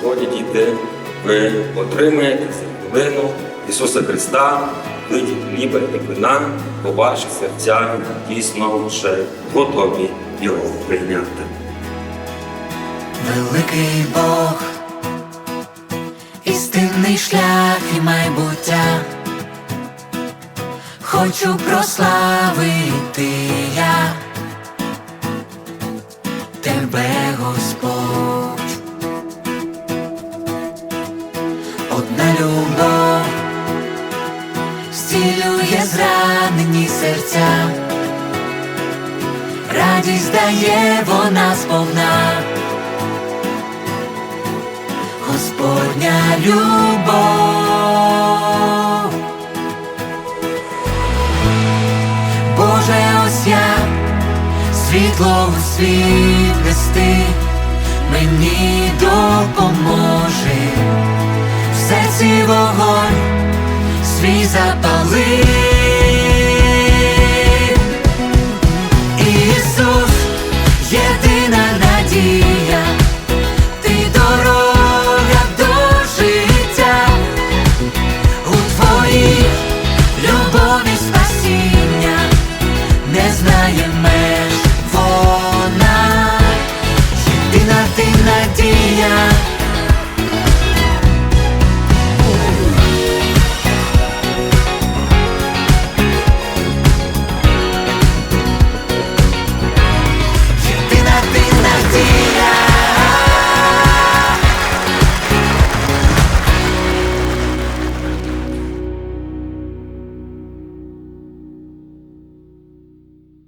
сьогодні, діти, ви отримаєте хвилину Ісуса Христа, виді хліба і вина, бо ваші серця дійсно вже готові його прийняти. Великий Бог, істинний шлях і майбуття. Хочу прославити я тебе, Господь. Любов зцілює зранені серця, радість дає вона сповна. Господня любов. Боже, ось я світло у світ нести, мені допоможе, серці вогонь свій запали. Ісус, єдина надія, ти дорога до життя у твоїй любові спасіння не знає меж вона, єдина ти надія.